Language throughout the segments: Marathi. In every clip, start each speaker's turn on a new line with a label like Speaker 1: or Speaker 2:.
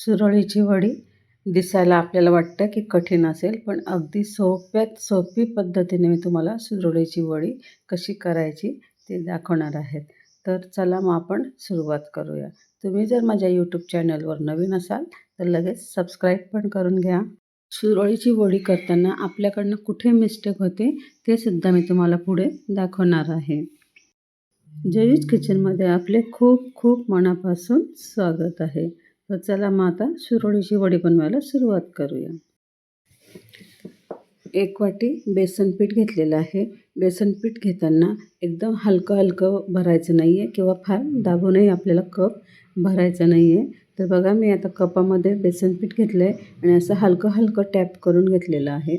Speaker 1: सुरळीची वडी दिसायला आपल्याला वाटतं की कठीण असेल पण अगदी सोप्यात सोपी पद्धतीने मी तुम्हाला सुरळीची वडी कशी करायची ते दाखवणार आहेत. तर चला मग आपण सुरुवात करूया. तुम्ही जर माझ्या यूट्यूब चॅनलवर नवीन असाल तर लगेच सबस्क्राईब पण करून घ्या. सुरळीची वडी करताना आपल्याकडनं कुठे मिस्टेक होते ते सुद्धा मी तुम्हाला पुढे दाखवणार आहे. जयूज किचनमध्ये आपले खूप खूप मनापासून स्वागत आहे. तर चला मग आता शिरोळीची वडी बनवायला सुरुवात करूया. एक वाटी बेसन पीठ घेतलेलं आहे. बेसन पीठ घेताना एकदम हलकं हलकं भरायचं नाही आहे किंवा फार दाबूनही आपल्याला कप भरायचा नाही आहे तर बघा मी आता कपामध्ये बेसन पीठ घेतलं आहे आणि असं हलकं हलकं टॅप करून घेतलेलं आहे.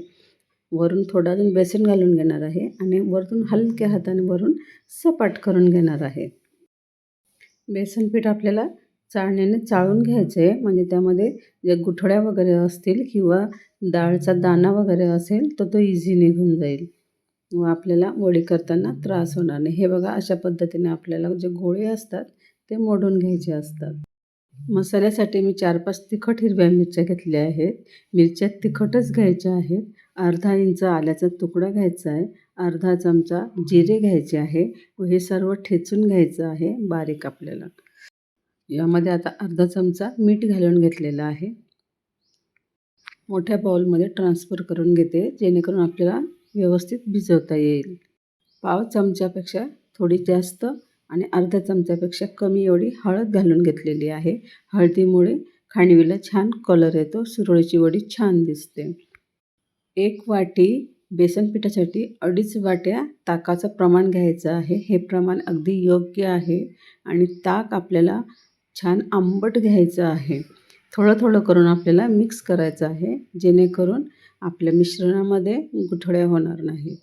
Speaker 1: वरून थोडं अजून बेसन घालून घेणार आहे आणि वरतून हलक्या हाताने वरून सपाट करून घेणार आहे. बेसन पीठ आपल्याला चाळण्याने चाळून घ्यायचं. आहे म्हणजे त्यामध्ये जे गुठळ्या वगैरे असतील किंवा डाळचा दाणा वगैरे असेल तर तो इझी निघून जाईल. व आपल्याला वडी करताना त्रास होणार नाही. हे बघा अशा पद्धतीने आपल्याला जे गोळे असतात ते मोडून घ्यायचे असतात. मसाल्यासाठी मी चार पाच तिखट हिरव्या मिरच्या घेतल्या आहेत. मिरच्या तिखटच घ्यायच्या आहेत. अर्धा इंच आल्याचा तुकडा घ्यायचा आहे. अर्धा चमचा जिरे घ्यायचे आहे. व हे सर्व ठेचून घ्यायचं आहे बारीक आपल्याला. यामध्ये आता अर्धा चमचा मीठ घालून घेतलेलं आहे. मोठ्या बाउलमध्ये ट्रान्सफर करून घेते जेणेकरून आपल्याला व्यवस्थित भिजवता येईल. पाव चमच्यापेक्षा थोडी जास्त आणि अर्ध्या चमच्यापेक्षा कमी एवढी हळद घालून घेतलेली आहे. हळदीमुळे खांडवीला छान कलर येतो सुरळीची वडी छान दिसते. एक वाटी बेसन पिठासाठी अडीच वाट्या ताकाचं प्रमाण घ्यायचं आहे. हे प्रमाण अगदी योग्य आहे आणि ताक आपल्याला छान आंबट घ्यायचं आहे. थोडं थोडं करून आपल्याला मिक्स करायचं आहे. जेणेकरून आपल्या मिश्रणामध्ये गुठळ्या होणार नाहीत.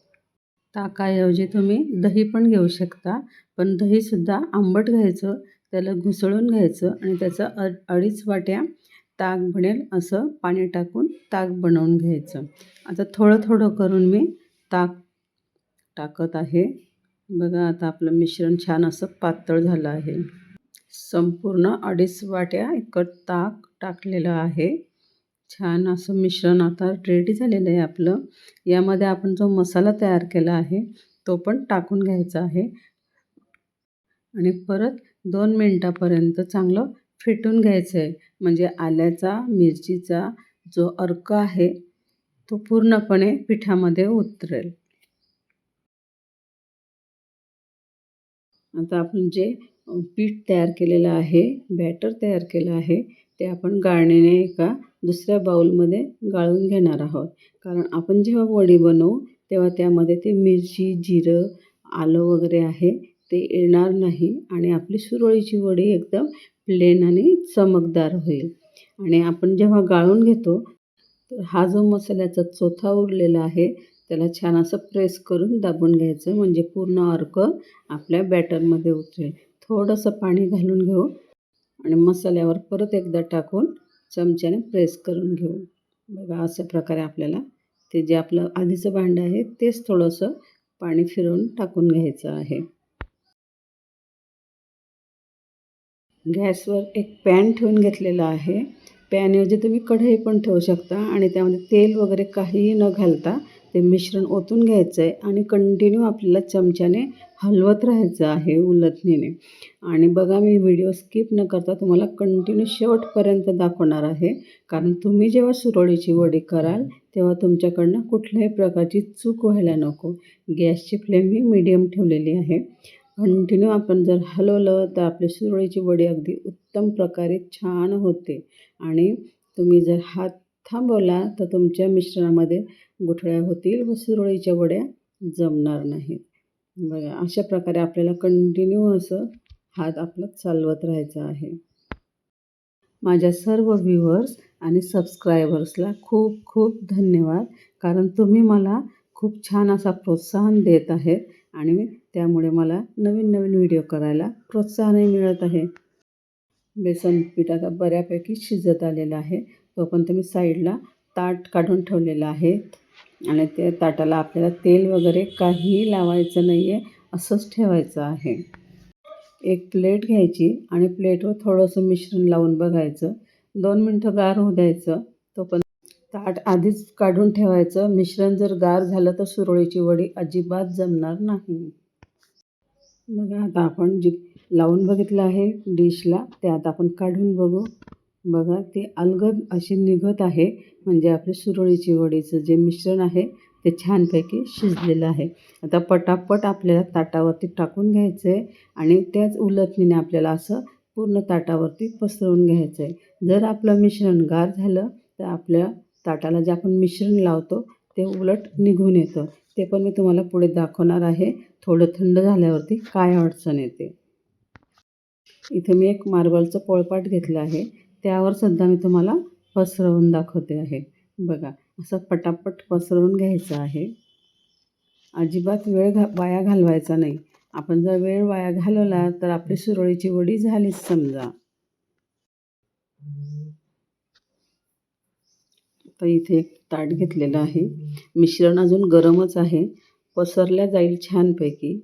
Speaker 1: ताकाऐवजी तुम्ही दही पण घेऊ शकता. पण दहीसुद्धा आंबट घ्यायचं त्याला घुसळून घ्यायचं आणि त्याचं अ अडीच वाट्या ताक बनेल असं पाणी टाकून ताक बनवून घ्यायचं. आता थोडं थोडं करून मी ताक टाकत आहे. बघा आता आपलं मिश्रण छान असं पातळ झालं आहे. संपूर्ण अडीच वाट्या एकट ताक टाकलेलं आहे. छान असं मिश्रण आता रेडी झालेलं आहे आपलं. यामध्ये आपण जो मसाला तयार केला आहे तो पण टाकून घ्यायचा आहे. आणि परत दोन मिनटापर्यंत चांगलं फेटून घ्यायचं आहे म्हणजे आल्याचा मिरचीचा जो अर्क आहे तो पूर्णपणे पिठामध्ये उतरेल. आता आपण जे पीठ तयार केलेलं आहे बॅटर तयार केलं आहे ते आपण गाळणीने एका दुसऱ्या बाऊलमध्ये गाळून घेणार आहोत. कारण आपण जेव्हा वडी बनवू तेव्हा त्यामध्ये ते मिरची जिरं आलं वगैरे आहे ते येणार नाही आणि आपली सुरळीची वडी एकदम प्लेन आणि चमकदार होईल. आणि आपण जेव्हा गाळून घेतो तर हा जो मसाल्याचा चोथा उरलेला आहे त्याला छान असं प्रेस करून दाबून घ्यायचं म्हणजे पूर्ण अर्क आपल्या बॅटरमध्ये उतरेल. थोडंसं पाणी घालून घेऊ आणि मसाल्यावर परत एकदा टाकून चमच्याने प्रेस करून घेऊ. बघा अशा प्रकारे आपल्याला ते जे आपलं आधीचं भांडं आहे तेच थोडंसं पाणी फिरवून टाकून घ्यायचं आहे. गॅसवर एक पॅन ठेवून घेतलेला आहे. पॅनऐवजी तुम्ही कढई पण ठेवू शकता आणि त्यामध्ये तेल वगैरे काहीही न घालता ते मिश्रण ओतून घ्यायचं आहे आणि कंटिन्यू आपल्याला चमच्याने हलवत राहायचं आहे उलथणीने. आणि बघा मी व्हिडिओ स्किप न करता तुम्हाला कंटिन्यू शेवटपर्यंत दाखवणार आहे. कारण तुम्ही जेव्हा सुरळीची वडी कराल तेव्हा तुमच्याकडनं कुठल्याही प्रकारची चूक व्हायला नको. गॅसची फ्लेम ही मीडियम ठेवलेली आहे. कंटिन्यू आपण जर हलवलं तर आपली सुरळीची वडी अगदी उत्तम प्रकारे छान होते. आणि तुम्ही जर हात थांबवला तर तुमच्या मिश्रणामध्ये गुठळ्या होतील व सुरळीच्या वड्या जमणार नाहीत. बघा अशा प्रकारे आपल्याला कंटिन्यू असं हात आपला चालवत राहायचा आहे. माझ्या सर्व व्ह्युअर्स आणि सबस्क्रायबर्सला खूप खूप धन्यवाद कारण तुम्ही मला खूप छान असा प्रोत्साहन देत आहेत आणि त्यामुळे मला नवीन नवीन व्हिडिओ करायला प्रोत्साहनही मिळत आहे. बेसन पीठ आता बऱ्यापैकी शिजत आलेलं आहे. तो पण तुम्ही साईडला ताट काढून ठेवलेला आहे. आणि त्या ताटाला आपल्याला तेल वगैरे काहीही लावायचं नाही आहे असंच ठेवायचं आहे. एक प्लेट घ्यायची आणि प्लेटवर थोडंसं मिश्रण लावून बघायचं. दोन मिनटं गार होऊ द्यायचं. तो पण ताट आधीच काढून ठेवायचं. मिश्रण जर गार झालं तर सुरळीची वडी अजिबात जमणार नाही. बघा आता आपण जी लावून बघितलं आहे डिशला ते आता आपण काढून बघू. बघा ती अलगद अशी निघत आहे. म्हणजे आपली सुरळीची वडीचं जे मिश्रण आहे ते छानपैकी शिजलेलं आहे. आता पटापट आपल्याला ताटावरती टाकून घ्यायचं आहे आणि त्याच उलटणीने आपल्याला असं पूर्ण ताटावरती पसरवून घ्यायचं आहे जर आपलं मिश्रण गार झालं तर आपल्या ताटाला जे आपण मिश्रण लावतो ते उलट निघून येतं. ते पण मी तुम्हाला पुढे दाखवणार आहे. थोडं थंड झाल्यावरती काय अडचण येते. इथे मी एक मार्बलचं पोळपाट घेतलं आहे. त्यावर सुद्धा मी तुम्हाला पसरवून दाखवते आहे. बघा असं पटापट पसरवून घ्यायचं आहे. अजिबात वेळ घा वाया घालवायचा नाही. आपण जर वेळ वाया घालवला तर आपली सुरळीची वडी झालीच समजा. तर इथे एक ताट घेतलेलं आहे. मिश्रण अजून गरमच आहे. पसरल्या जाईल छानपैकी.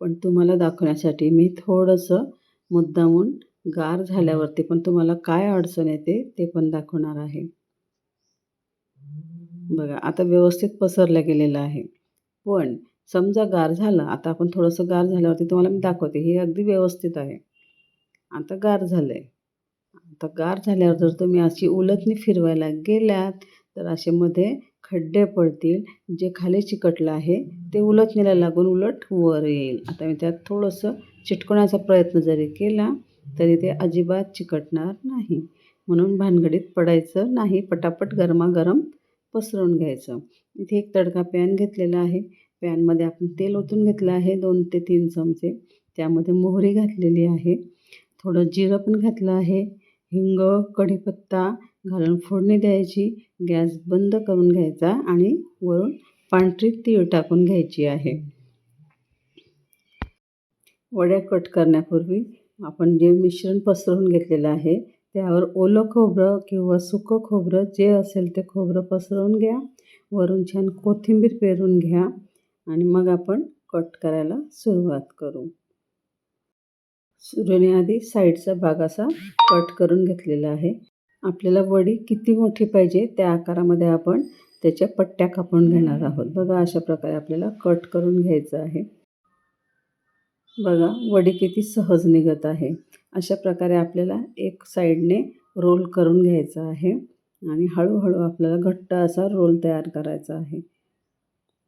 Speaker 1: पण तुम्हाला दाखवण्यासाठी मी थोडंसं मुद्दामून गार झाल्यावरती पण तुम्हाला काय अडचण येते ते पण दाखवणार आहे. बघा आता व्यवस्थित पसरल्या गेलेलं आहे. पण समजा गार झालं आता आपण थोडंसं गार झाल्यावरती तुम्हाला मी दाखवते हे अगदी व्यवस्थित आहे. आता गार झालं आहे आता गार झाल्यावर जर तुम्ही अशी उलटणी फिरवायला गेल्यात तर असे मध्ये खड्डे पडतील जे खाली चिकटलं आहे ते उलटणीला लागून उलट वर येईल. आता मी त्यात थोडंसं चिटकवण्याचा प्रयत्न जरी केला तरी ते अजिबात चिकटणार नाही. म्हणून भानगडीत पडायचं नाही. पटापट गरमागरम पसरवून घ्यायचं. इथे एक तडका पॅन घेतलेला आहे. पॅनमध्ये आपण तेल ओतून घेतलं आहे. दोन ते तीन चमचे. त्यामध्ये मोहरी घातलेली आहे. थोडं जिरं पण घातलं आहे. हिंग कढीपत्ता घालून फोडणी द्यायची. गॅस बंद करून घ्यायचा आणि वरून पांढरी तीळ टाकून घ्यायची आहे. वड्या कट करण्यापूर्वी आपण जे मिश्रण पसरवून घेतलेलं आहे त्यावर ओलं खोबरं किंवा सुकं खोबरं जे असेल ते खोबरं पसरवून घ्या. वरून छान कोथिंबीर पेरून घ्या आणि मग आपण कट करायला सुरुवात करू. सुरण्याआधी साईडचा भाग असा कट करून घेतलेला आहे. आपल्याला वडी किती मोठी पाहिजे त्या आकारामध्ये आपण त्याच्या पट्ट्या कापून घेणार आहोत. बघा अशा प्रकारे आपल्याला कट करून घ्यायचं आहे. बघा वडी किती सहज निघत आहे. अशा प्रकारे आपल्याला एक साईडने रोल करून घ्यायचा आहे आणि हळूहळू आपल्याला घट्ट असा रोल तयार करायचा आहे.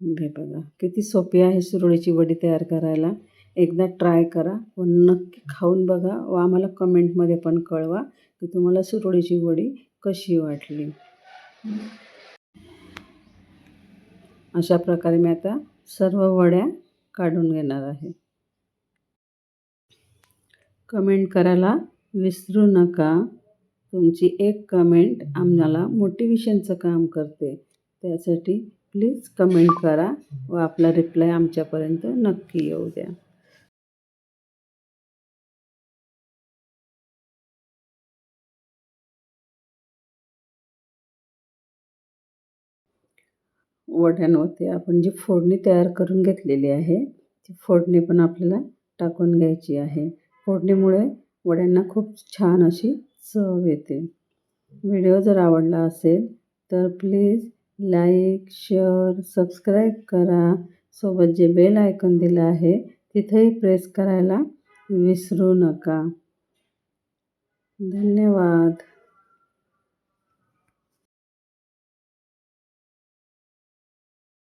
Speaker 1: हे बघा किती सोपी आहे सुरळीची वडी तयार करायला. एकदा ट्राय करा व नक्की खाऊन बघा व आम्हाला कमेंटमध्ये पण कळवा की तुम्हाला सुरळीची वडी कशी वाटली. अशा प्रकारे मी आता सर्व वड्या काढून घेणार आहे. कमेंट करायला विसरू नका. तुमची एक कमेंट आम्हाला मोटिवेशनचं काम करते. त्यासाठी प्लीज कमेंट करा व आपला रिप्लाय आमच्यापर्यंत नक्की येऊ द्या. वड्यांवरती आपण जी फोडणी तयार करून घेतलेली आहे ती फोडणी पण आपल्याला टाकून घ्यायची आहे. फोडणीमुळे वड्यांना खूप छान अशी चव येते. व्हिडिओ जर आवडला असेल तर प्लीज लाईक शेअर सबस्क्राईब करा. सोबत जे बेल आयकॉन दिलं आहे तिथेही प्रेस करायला विसरू नका. धन्यवाद.